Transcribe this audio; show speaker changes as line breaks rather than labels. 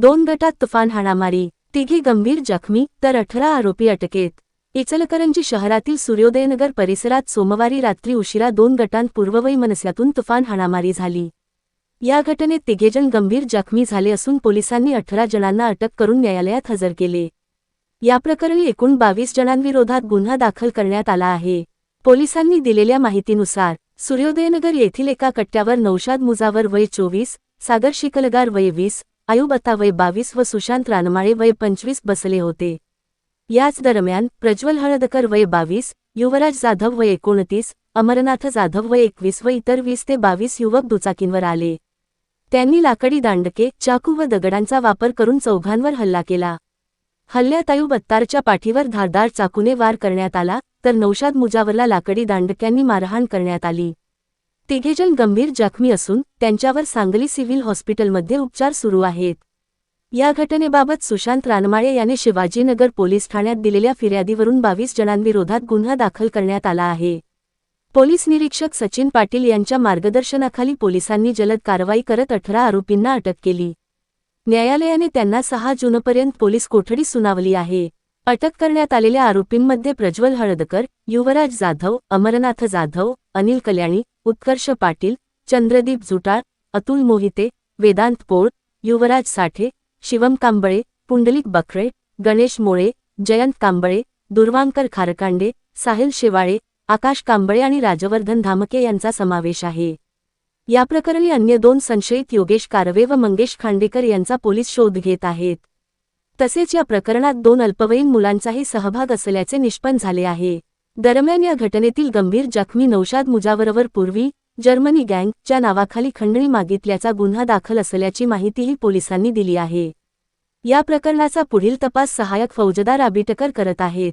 दोन गटात तुफान हाणामारी तिघी गंभीर जखमी तर अठरा आरोपी अटकेत. इचलकरंजी शहरातील सूर्योदयनगर परिसरात सोमवारी रात्री उशिरा दोन गटांत पूर्ववैमनस्यातून तुफान हाणामारी झाली. या घटनेत तिघेजण गंभीर जखमी झाले असून पोलिसांनी अठरा जणांना अटक करून न्यायालयात हजर केले. या प्रकरणी एकूण बावीस जणांविरोधात गुन्हा दाखल करण्यात आला आहे. पोलिसांनी दिलेल्या माहितीनुसार सूर्योदयनगर येथील एका कट्ट्यावर नौशाद मुजावर वय चोवीस सागर शिकलगार वय वीस आयुबत्ता वय बावीस व सुशांत रानमाळे वय पंचवीस बसले होते. याच दरम्यान प्रज्वल हळदकर वय बावीस युवराज जाधव वय एकोणतीस अमरनाथ जाधव वय एकवीस व इतर वीस ते बावीस युवक दुचाकींवर आले. त्यांनी लाकडी दांडके चाकू व दगडांचा वापर करून चौघांवर हल्ला केला. हल्ल्यात आयुबत्तारच्या पाठीवर धारदार चाकूने वार करण्यात आला तर नौशाद मुजावरला लाकडी दांडक्यांनी मारहाण करण्यात आली. तिघेजण गंभीर जखमी असून त्यांच्यावर सांगली सिव्हिल हॉस्पिटलमध्ये उपचार सुरू आहेत. या घटनेबाबत सुशांत रानमाळे याने शिवाजीनगर पोलीस ठाण्यात दिलेल्या फिर्यादीवरून बावीस जणांविरोधात गुन्हा दाखल करण्यात आला आहे. पोलीस निरीक्षक सचिन पाटील यांच्या मार्गदर्शनाखाली पोलिसांनी जलद कारवाई करत अठरा आरोपींना अटक केली. न्यायालयाने त्यांना सहा जूनपर्यंत पोलीस कोठडी सुनावली आहे. अटक करण्यात आलेल्या आरोपींमध्ये प्रज्वल हळदकर युवराज जाधव अमरनाथ जाधव अनिल कल्याणी उत्कर्ष पाटील चंद्रदीप जुटाळ अतुल मोहिते वेदांत पोळ युवराज साठे शिवम कांबळे पुंडलिक बखरे गणेश मोळे जयंत कांबळे दुर्वांकर खारकांडे साहिल शेवाळे आकाश कांबळे आणि राजवर्धन धामके यांचा समावेश आहे. या प्रकरणी अन्य दोन संशयित योगेश कारवे व मंगेश खांडेकर यांचा पोलीस शोध घेत आहेत. तसेच या प्रकरणात दोन अल्पवयीन मुलांचाही सहभाग असल्याचे निष्पन्न झाले आहे. दरम्यान या घटनेतील गंभीर जखमी नौशाद मुजावरवर पूर्वी जर्मनी गँगच्या नावाखाली खंडणी मागितल्याचा गुन्हा दाखल असल्याची माहितीही पोलिसांनी दिली आहे. या प्रकरणाचा पुढील तपास सहाय्यक फौजदार आबिटकर करत आहेत.